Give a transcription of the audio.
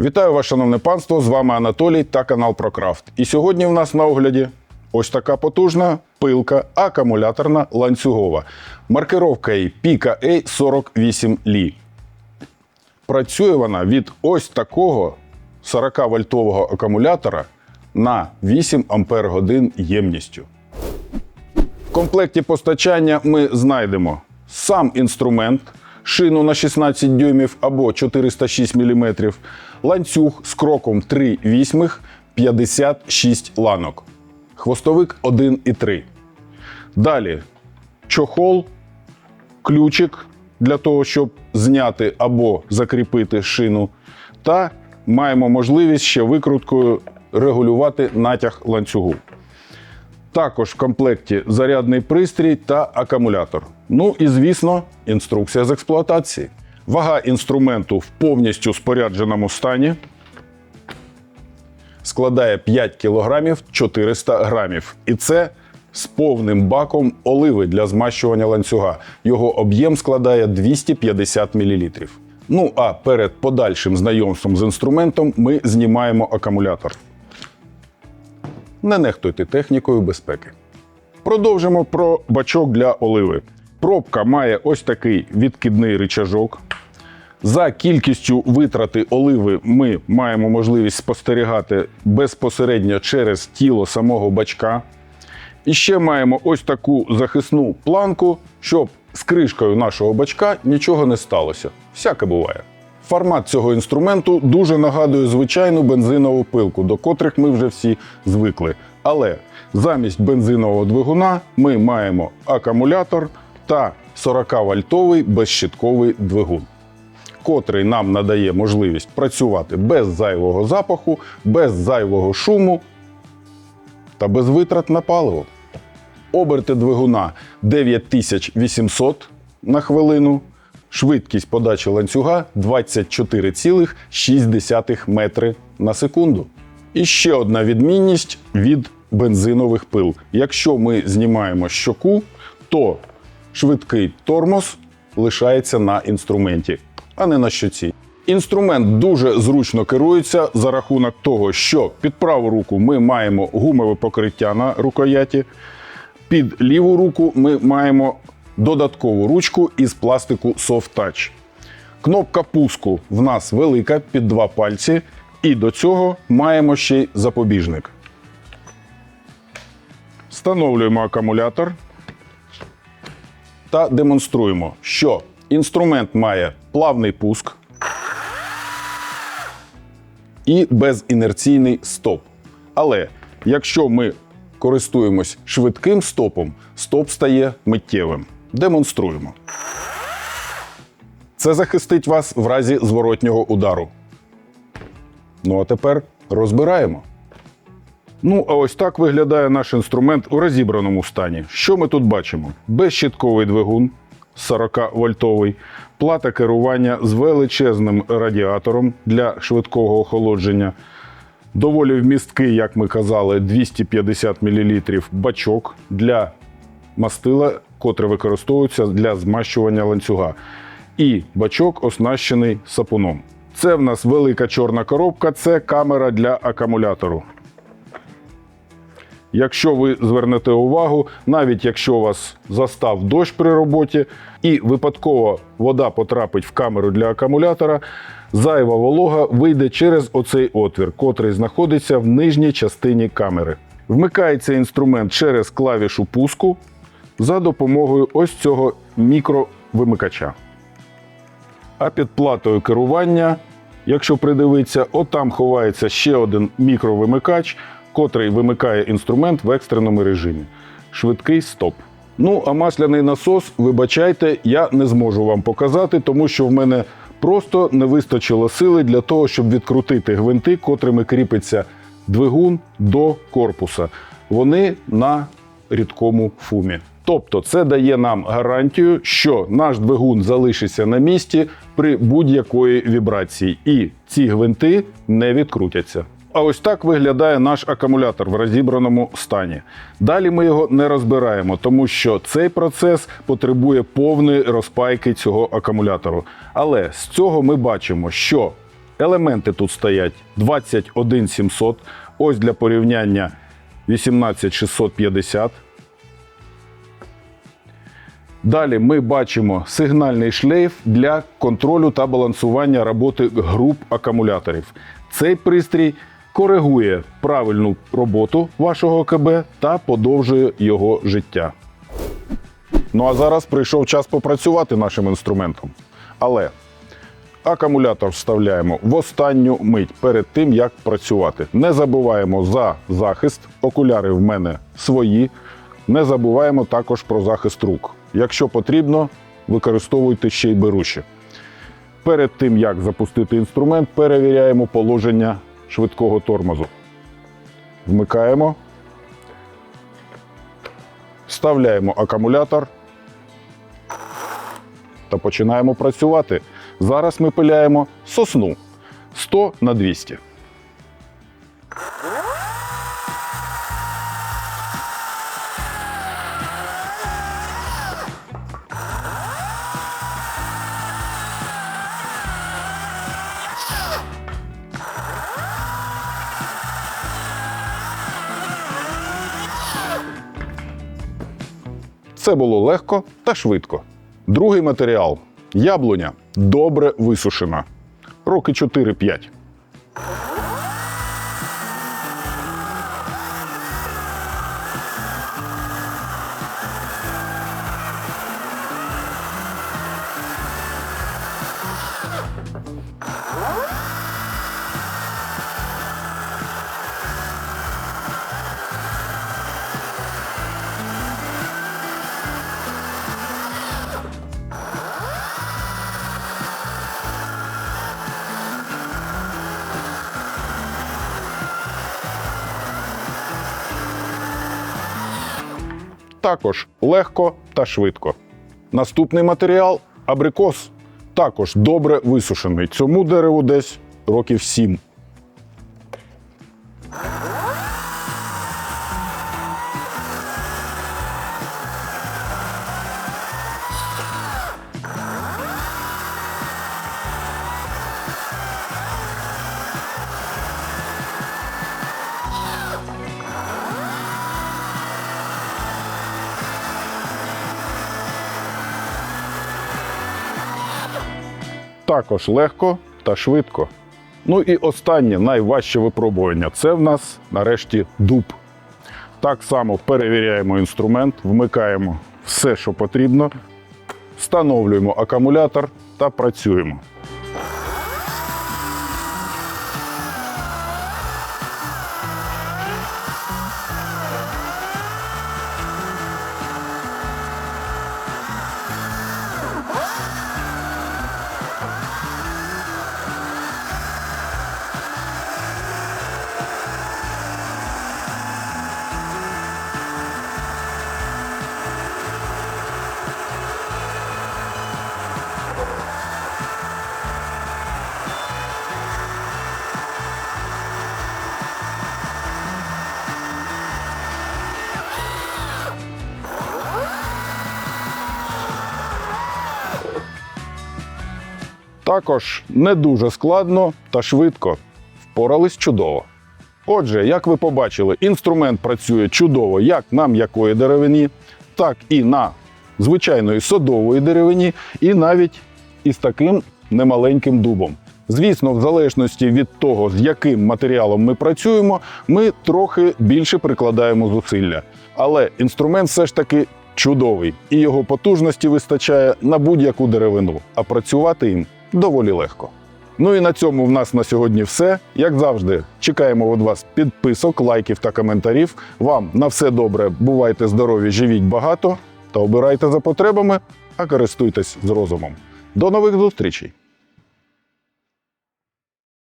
Вітаю вас, шановне панство! З вами Анатолій та канал ProCraft. І сьогодні в нас на огляді ось така потужна пилка акумуляторна ланцюгова. Маркировка її Pika A 48 Li. Працює вона від ось такого 40-вольтового акумулятора на 8 Ампер ємністю. В комплекті постачання ми знайдемо сам інструмент, шину на 16 дюймів або 406 мм, ланцюг з кроком 3 вісьмих, 56 ланок, хвостовик 1,3. Далі чохол, ключик для того, щоб зняти або закріпити шину, та маємо можливість ще викруткою регулювати натяг ланцюгу. Також в комплекті зарядний пристрій та акумулятор. Ну і звісно, інструкція з експлуатації. Вага інструменту в повністю спорядженому стані складає 5 кг 400 грамів. І це з повним баком оливи для змащування ланцюга. Його об'єм складає 250 мл. Ну а перед подальшим знайомством з інструментом ми знімаємо акумулятор. Не нехтуйте технікою безпеки. Продовжимо про бачок для оливи. Пробка має ось такий відкидний рычажок. За кількістю витрати оливи ми маємо можливість спостерігати безпосередньо через тіло самого бачка. І ще маємо ось таку захисну планку, щоб з кришкою нашого бачка нічого не сталося. Всяке буває. Формат цього інструменту дуже нагадує звичайну бензинову пилку, до котрих ми вже всі звикли. Але замість бензинового двигуна ми маємо акумулятор та 40-вольтовий безщитковий двигун, котрий нам надає можливість працювати без зайвого запаху, без зайвого шуму та без витрат на паливо. Оберти двигуна 9800 на хвилину. Швидкість подачі ланцюга 24,6 метри на секунду. І ще одна відмінність від бензинових пил. Якщо ми знімаємо щоку, то швидкий тормоз лишається на інструменті, а не на щоці. Інструмент дуже зручно керується за рахунок того, що під праву руку ми маємо гумове покриття на рукояті, під ліву руку ми маємо додаткову ручку із пластику Soft Touch. Кнопка пуску в нас велика під два пальці, і до цього маємо ще й запобіжник. Встановлюємо акумулятор та демонструємо, що інструмент має плавний пуск і безінерційний стоп. Але якщо ми користуємось швидким стопом, стоп стає миттєвим. Демонструємо. Це захистить вас в разі зворотнього удару. Ну а тепер розбираємо. Ну, а ось так виглядає наш інструмент у розібраному стані. Що ми тут бачимо? Безщитковий двигун 40-вольтовий, плата керування з величезним радіатором для швидкого охолодження, доволі вмісткий, як ми казали, 250 мл бачок для мастила, котре використовується для змащування ланцюга. І бачок оснащений сапуном. Це в нас велика чорна коробка, це камера для акумулятору. Якщо ви звернете увагу, навіть якщо вас застав дощ при роботі і випадково вода потрапить в камеру для акумулятора, зайва волога вийде через оцей отвір, котрий знаходиться в нижній частині камери. Вмикається інструмент через клавішу пуску за допомогою ось цього мікровимикача. А під платою керування, якщо придивитися, отам ховається ще один мікровимикач, котрий вимикає інструмент в екстреному режимі. Швидкий стоп. Ну, а масляний насос, вибачайте, я не зможу вам показати, тому що в мене просто не вистачило сили для того, щоб відкрутити гвинти, котрими кріпиться двигун до корпуса. Вони на рідкому фумі. Тобто це дає нам гарантію, що наш двигун залишиться на місці при будь-якої вібрації, і ці гвинти не відкрутяться. А ось так виглядає наш акумулятор в розібраному стані. Далі ми його не розбираємо, тому що цей процес потребує повної розпайки цього акумулятору. Але з цього ми бачимо, що Елементи тут стоять 21700. Ось для порівняння 18650. Далі ми бачимо сигнальний шлейф для контролю та балансування роботи груп акумуляторів. Цей пристрій коригує правильну роботу вашого КБ та подовжує його життя. Ну а зараз прийшов час попрацювати нашим інструментом. Але акумулятор вставляємо в останню мить перед тим, як працювати. Не забуваємо за захист. Окуляри в мене свої. Не забуваємо також про захист рук. Якщо потрібно, використовуйте ще й беруші. Перед тим, як запустити інструмент, перевіряємо положення швидкого тормозу. Вмикаємо. Вставляємо акумулятор та починаємо працювати. Зараз ми пиляємо сосну 100 на 200. Це було легко та швидко. Другий матеріал яблуня добре висушена. Роки 4-5. Також легко та швидко. Наступний матеріал абрикос. Також добре висушений. Цьому дереву десь років 7. Також легко та швидко. Ну і останнє найважче випробування це в нас нарешті дуб. Так само перевіряємо інструмент, вмикаємо все, що потрібно, встановлюємо акумулятор та працюємо. Також не дуже складно та швидко. Впорались чудово. Отже, як ви побачили, інструмент працює чудово як на м'якої деревині, так і на звичайної садової деревині, і навіть із таким немаленьким дубом. Звісно, в залежності від того, з яким матеріалом ми працюємо, ми трохи більше прикладаємо зусилля. Але інструмент все ж таки чудовий, і його потужності вистачає на будь-яку деревину, а працювати їм доволі легко. Ну і на цьому в нас на сьогодні все. Як завжди, чекаємо від вас підписок, лайків та коментарів. Вам на все добре, бувайте здорові, живіть багато та обирайте за потребами, а користуйтесь з розумом. До нових зустрічей!